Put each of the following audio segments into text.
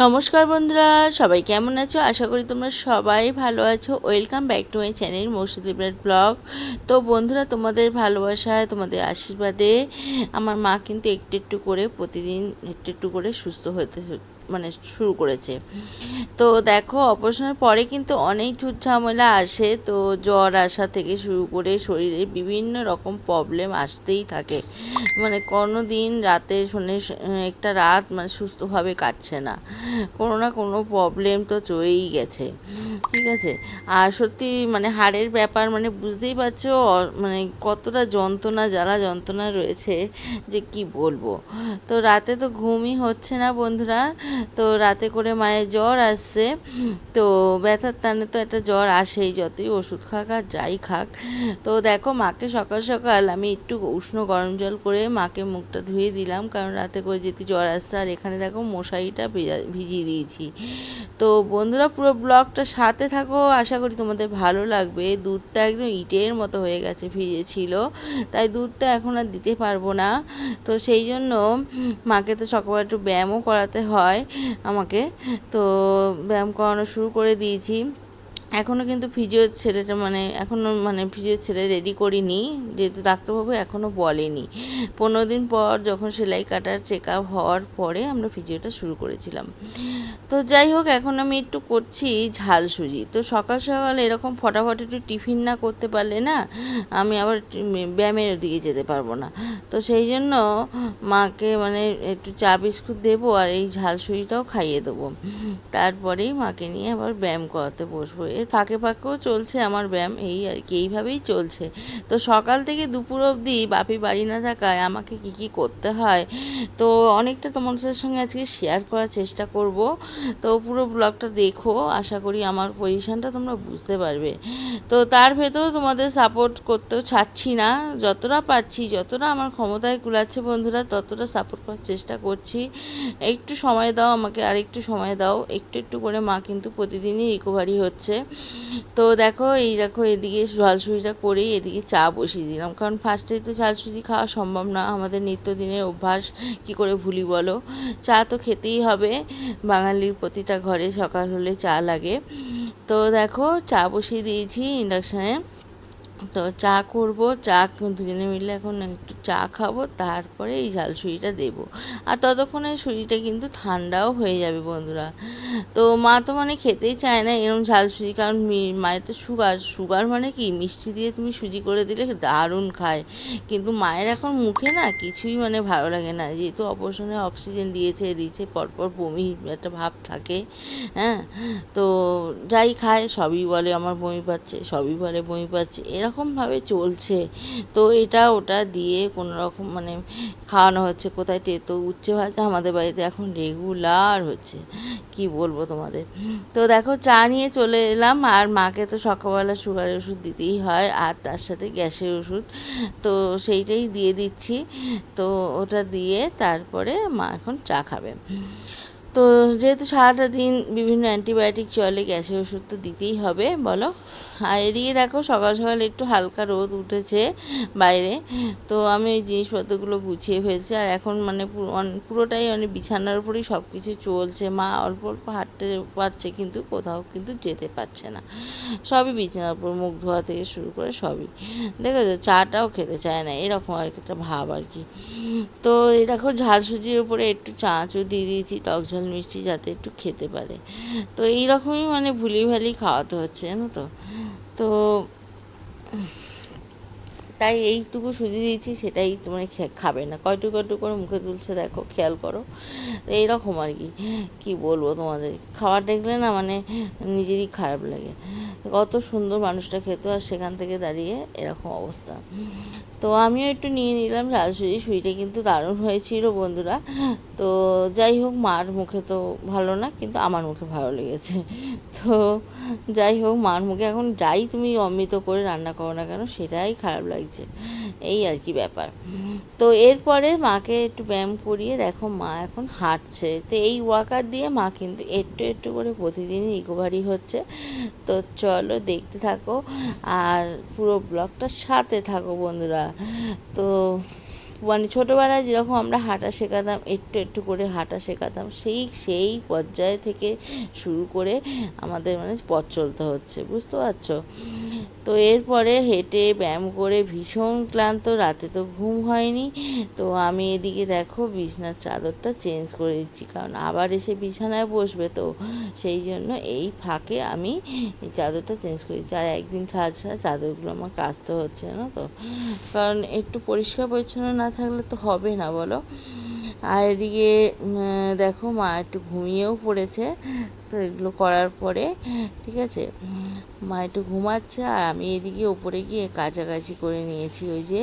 নমস্কার বন্ধুরা, সবাই কেমন আছো? আশা করি তোমরা সবাই ভালো আছো। Welcome back to my channel মৌসুদি bread blog তো বন্ধুরা, তোমাদের ভালোবাসায়, তোমাদের আশীর্বাদে আমার মা কিন্তু একটু একটু করে, প্রতিদিন একটু একটু করে সুস্থ হতে মানে শুরু করেছে। তো দেখো, অপারেশনের পরে কিন্তু অনেক ঝুট ঝামেলা আসে। তো জ্বর আসা থেকে শুরু করে শরীরে বিভিন্ন রকম প্রবলেম আসতেই থাকে। মানে কোনো দিন রাতে শুনে একটা রাত মানে সুস্থভাবে কাটছে না। কোনো না কোনো প্রবলেম তো চলেই গেছে। ঠিক আছে? আর সত্যি মানে হাড়ের ব্যাপার মানে বুঝতেই পারছ মানে কতটা যন্ত্রণা, জ্বালা যন্ত্রণা রয়েছে যে কি বলব? তো রাতে তো ঘুমই হচ্ছে না বন্ধুরা। তো রাতে করে মায়ের জ্বর আসছে। তো ব্যথার টানে তো একটা জ্বর আসেই, যতই ওষুধ খাক আর যাই খাক। তো দেখো, মাকে সকাল সকাল আমি একটু উষ্ণ গরম জল করে মাকে মুখটা ধুয়ে দিলাম, কারণ রাতে করে যেতে জ্বর আসছে, আর এখানে দেখো মশারিটা ভিজিয়ে দিয়েছি। তো বন্ধুরা, পুরো ব্লগটা সাথে থাকো, আশা করি তোমাদের ভালো লাগবে। দুধটা একদম ইটের মতো হয়ে গেছে, ভিজেছিল, তাই দুধটা এখন আর দিতে পারব না। তো সেই জন্য মাকে তো সকালবেলা একটু ব্যায়ামও করাতে হয়। আমাকে। তো ব্যায়াম করানো শুরু করে দিয়েছি। এখনও কিন্তু ফিজিও ছেলেটা মানে এখনও মানে ফিজিও ছেলে রেডি করিনি। যেহেতু ডাক্তারবাবু এখনও বলেনি। পনেরো দিন পর যখন সেলাই কাটার চেক আপ হওয়ার পরে আমরা ফিজিওটা শুরু করেছিলাম। তো যাই হোক, এখন আমি একটু করছি ঝাল সুজি। তো সকাল সকাল এরকম ফটাফট একটু টিফিন না করতে পারলে না, আমি আবার ব্যায়ামের দিকে যেতে পারব না। তো সেই জন্য মাকে মানে একটু চা বিস্কুট দেবো আর এই ঝাল সুজিটাও খাইয়ে দেবো। তারপরেই মাকে নিয়ে আবার ব্যায়াম করাতে বসবো। এর ফাঁকে ফাঁকেও চলছে আমার ব্যায়াম, এই আর কি, এইভাবেই চলছে। তো সকাল থেকে দুপুর অবধি বাপি বাড়ি না থাকায় আমাকে কি কি করতে হয়, তো অনেকটা তোমাদের সঙ্গে আজকে শেয়ার করার চেষ্টা করব। তো পুরো ব্লগটা দেখো, আশা করি আমার পজিশানটা তোমরা বুঝতে পারবে। তো তার ভেতরেও তোমাদের সাপোর্ট করতেও ছাড়ছি না। যতটা পাচ্ছি, যতটা আমার ক্ষমতায় কুলাচ্ছে বন্ধুরা, ততটা সাপোর্ট করার চেষ্টা করছি। একটু সময় দাও আমাকে আর একটু সময় দাও। একটু একটু করে মা কিন্তু প্রতিদিনই রিকভারি হচ্ছে। তো দেখো, এই দেখো, এদিকে ঝালসুজিটা করেই এদিকে চা বসিয়ে দিলাম। কারণ ফার্স্টেই তো ঝালসুজি খাওয়া সম্ভব না, আমাদের নিত্যদিনের অভ্যাস। কি করে ভুলি বলো? চা তো খেতেই হবে। বাঙালির প্রতিটা ঘরে সকাল হলে চা লাগে। তো দেখো চা বসিয়ে দিয়েছি ইন্ডাকশানে। তো চা করব, চা দুজনে মিলে এখন একটু চা খাব, তারপরে এই ঝাল সুজিটা দেবো। আর ততক্ষণে সুজিটা কিন্তু ঠান্ডাও হয়ে যাবে বন্ধুরা। তো মা তো মানে খেতেই চায় না এরকম ঝাল সুজি কারণ মায়ের তো সুগার। সুগার মানে কি? মিষ্টি দিয়ে তুমি সুজি করে দিলে দারুণ খায়। কিন্তু মায়ের এখন মুখে না কিছুই মানে ভালো লাগে না। যেহেতু অপারেশনে অক্সিজেন দিয়েছে দিয়েছে, পরপর বমি একটা ভাব থাকে হ্যাঁ? তো যাই খায়, সবই বলে আমার বমি পাচ্ছে, সবই বলে বমি পাচ্ছে। এরকম রকমভাবে চলছে। তো এটা ওটা দিয়ে কোনো রকম মানে খাওয়ানো হচ্ছে, কোথায় তো উচ্ছে ভাজা আমাদের বাড়িতে এখন রেগুলার হচ্ছে। কি বলব তোমাদের? তো দেখো চা নিয়ে চলে এলাম, আর মাকে তো সকালবেলা সুগারের ওষুধ দিতেই হয়, আর তার সাথে গ্যাসের ওষুধ। তো সেইটাই দিয়ে দিচ্ছি। তো ওটা দিয়ে তারপরে মা এখন চা খাবে। তো যেহেতু সারাটা দিন বিভিন্ন অ্যান্টিবায়োটিক চলে, গ্যাসের ওষুধ তো দিতেই হবে, বলো। আর এদিকে দেখো, সকাল সকাল একটু হালকা রোদ উঠেছে বাইরে, তো আমি ওই জিনিসপত্রগুলো গুছিয়ে ফেলছি। আর এখন মানে পুরোটাই মানে বিছানার উপরেই সব কিছু চলছে। মা অল্প অল্প হাঁটতে পারছে কিন্তু কোথাও কিন্তু যেতে পারছে না। সবই বিছানার উপর, মুখ ধোয়া থেকে শুরু করে সবই। দেখেছ? চাটাও খেতে চায় না, এরকম আর একটা ভাব আর কি। তো দেখো ঝাল সুজির উপরে একটু চাঁচও দিয়ে দিয়েছি, টক মিষ্টি যাতে একটু খেতে পারে। তো এইরকমই মানে ভুলি ভালি খাওয়াতে হচ্ছে, জানো তো? তো তাই এইটুকু সুজি দিয়েছি, সেটাই তুমি খাবে না। কয়টু কয়টু করে মুখে তুলছে, দেখো, খেয়াল করো। এইরকম আর কি, কী বলব তোমাদের? খাবার দেখলে না মানে নিজেরই খারাপ লাগে। কত সুন্দর মানুষটা খেতো, আর সেখান থেকে দাঁড়িয়ে এরকম অবস্থা। তো আমিও একটু নিয়ে নিলাম সুজি সুইটা কিন্তু দারুণ হয়েছিল বন্ধুরা। তো যাই হোক, মার মুখে তো ভালো না, কিন্তু আমার মুখে ভালো লেগেছে। তো যাই হোক, মার মুখে এখন যাই তুমি অমৃত করে রান্না করো না কেন, সেটাই খারাপ লাগছে। এই আর কি ব্যাপার। তো এরপরে মাকে একটু ব্যায়াম করিয়ে দেখো মা এখন হাঁটছে। তো এই ওয়াকার দিয়ে মা কিন্তু একটু একটু করে প্রতিদিনই রিকভারি হচ্ছে। তো চলো দেখতে থাকো আর পুরো ব্লগটার সাথে থাকো বন্ধুরা। তো মানে ছোটোবেলায় যেরকম আমরা হাঁটা শেখাতাম, একটু একটু করে হাঁটা শেখাতাম, সেই সেই পর্যায় থেকে শুরু করে আমাদের মানে পথ চলতে হচ্ছে, বুঝতে পারছ? তো এরপরে হেঁটে ব্যায়াম করে ভীষণ ক্লান্ত, রাতে তো ঘুম হয়নি। তো আমি এদিকে দেখো বিছনার চাদরটা চেঞ্জ করে দিচ্ছি, কারণ আবার এসে বিছানায় বসবে তো। সেই জন্য এই ফাঁকে আমি চাদরটা চেঞ্জ করেছি আর একদিন ছাড়া ছাড়া চাদরগুলো আমার কাচতে হচ্ছে না তো? কারণ একটু পরিষ্কার পরিচ্ছন্ন না থাকলে তো হবে না বলো। আর এদিকে দেখো মা একটু ঘুমিয়েও পড়েছে। তো এগুলো করার পরে ঠিক আছে? মা একটু ঘুমাচ্ছে আর আমি এদিকে ওপরে গিয়ে কাছাকাছি করে নিয়েছি ওই যে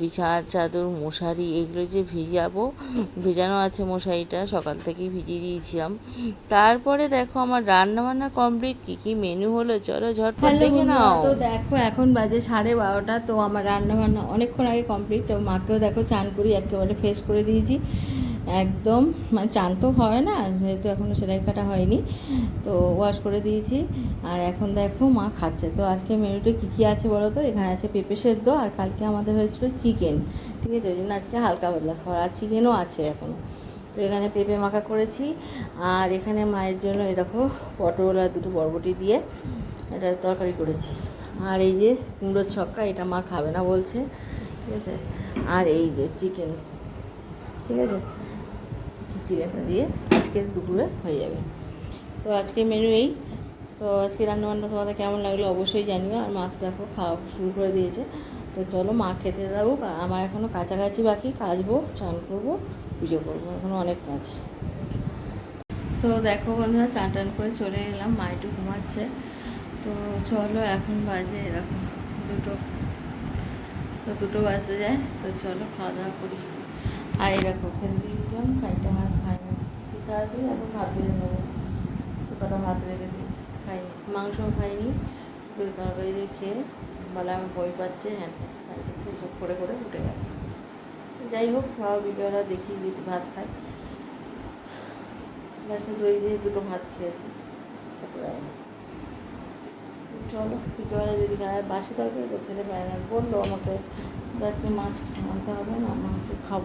বিছানার চাদর মশারি এগুলো যে ভিজাবো ভেজানো আছে মশারিটা সকাল থেকেই ভিজিয়ে দিয়েছিলাম। তারপরে দেখো আমার রান্না বান্না কমপ্লিট কী কী মেনু হলো? চলো ঝটপট দেখে নাও। তো দেখো এখন বাজে সাড়ে বারোটা তো আমার রান্না বান্না অনেকক্ষণ আগে কমপ্লিট তো মাকেও দেখো চান করি একেবারে ফ্রেশ করে দিয়েছি। একদম মানে চান তো হয় না, যেহেতু এখনও সেলাই কাটা হয়নি, তো ওয়াশ করে দিয়েছি। আর এখন দেখো মা খাচ্ছে। তো আজকে মেনুতে কী কী আছে বলো তো? এখানে আছে পেঁপে সেদ্ধ আর কালকে আমাদের হয়েছিল চিকেন, ঠিক আছে? ওই জন্য আজকে হালকা পাতলা খাবার, আর চিকেনও আছে এখন। তো এখানে পেঁপে মাখা করেছি। আর এখানে মায়ের জন্য এরকম পটল আর দুটো বরবটি দিয়ে এটা তরকারি করেছি। আর এই যে কুমড়োর ছক্কা, এটা মা খাবে না বলছে, ঠিক আছে? আর এই যে চিকেন, ঠিক আছে? চিকেনটা দিয়ে আজকে দুপুরে হয়ে যাবে। তো আজকে মেনু এই। তো আজকে রান্নাবান্না তোমাদের কেমন লাগল অবশ্যই জানিও। আর মা তো দেখো খাওয়া শুরু করে দিয়েছে। তো চলো মা খেতে দেবো আমার এখনও কাছাকাছি বাকি। কাচবো চান করব, পুজো করব। এখনও অনেক কাজ। তো দেখো বন্ধুরা, চান টান করে চলে এলাম। মা একটু ঘুমাচ্ছে। তো চলো এখন বাজে এরকম দুটো। তো দুটো বাজতে যায়। তো চলো খাওয়া দাওয়া করি। আর এরকম খেতে দিয়েছিলাম খাইটা ভাত খাই না তাড়াতাড়ি এখন ভাত বেড়ে নেব তো কটা ভাত রেখে দিয়েছি, খাইনি। মাংসও খাইনি। শুধু তরকারি খেয়ে বলে আমি বই পাচ্ছে হ্যাঁ পাচ্ছে, তাই পাচ্ছে এসব করে করে উঠে গেল। যাই হোক, খাওয়া বিকেলবেলা দেখি ভাত খাই। বাসে দই দিয়ে দুটো ভাত খেয়েছি। চলো, বিকেলবেলা যদি গায়ে বাসি তরকারি খেতে পারে না। বলল আমাকে আজকে মাছ আনতে হবে না, মাংস খাব।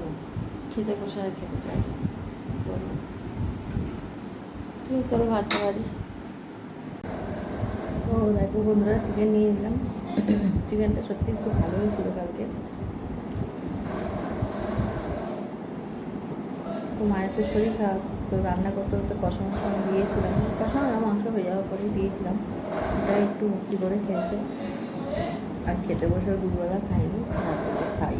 খেতে বসে আর খেতে চাই। ঠিক আছে, চলো ভাত পারি তো দেখো বন্ধুরা চিকেন নিয়ে নিলাম। চিকেনটা সত্যি খুব ভালো হয়েছিল কালকে। তো মায়ের তো শরীর খারাপ, তো রান্না করতে করতে কষা আমি দিয়েছিলাম। কষা না, মাংস হয়ে যাওয়ার পরে দিয়েছিলাম। এটা একটু মুক্তি করে খেয়েছে আর খেতে বসে দুবেলা খাইনি খাই